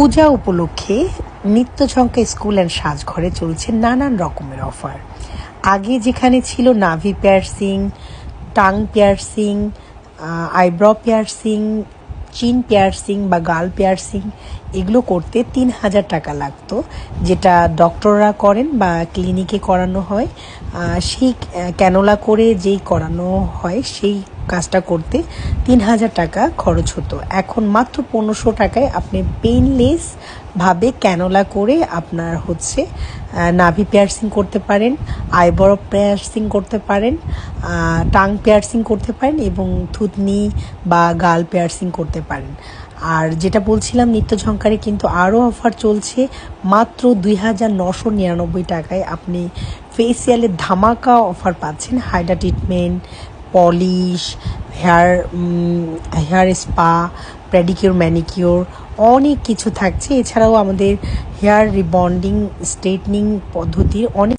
পূজা উপলক্ষে নিত্যঝঙ্কা school and সাজঘরে চলছে নানান রকমের অফার। আগে যেখানে ছিল নাভি piercing tongue piercing eyebrow piercing chin piercing বা গাল পিয়ার্সিং এগুলো করতে তিন হাজার টাকা লাগতো, যেটা ডক্টররা করেন বা ক্লিনিকে করানো হয়। সেই ক্যানোলা করে যেই করানো হয়, সেই কাজটা করতে তিন হাজার টাকা খরচ হতো। এখন মাত্র পনেরোশো টাকায় আপনি পেইনলেস ভাবে ক্যানোলা করে আপনার হচ্ছে নাভি পিয়ার্সিং করতে পারেন আইবর পিয়ার্সিং করতে পারেন টাং পিয়ার্সিং করতে পারেন এবং থুতনি বা গাল পিয়ার্সিং করতে পারেন। আর যেটা বলছিলাম, নিত্য ঝঙ্কারে কিন্তু আরও অফার চলছে, মাত্র দুই হাজার নশো নিরানব্বই টাকায় আপনি ফেসিয়ালের ধামাকা অফার পাচ্ছেন hydra treatment polish hair hair spa pedicure manicure অনেক কিছু থাকছে। এছাড়াও আমাদের হেয়ার রিবন্ডিং স্ট্রেটনিং পদ্ধতির অনেক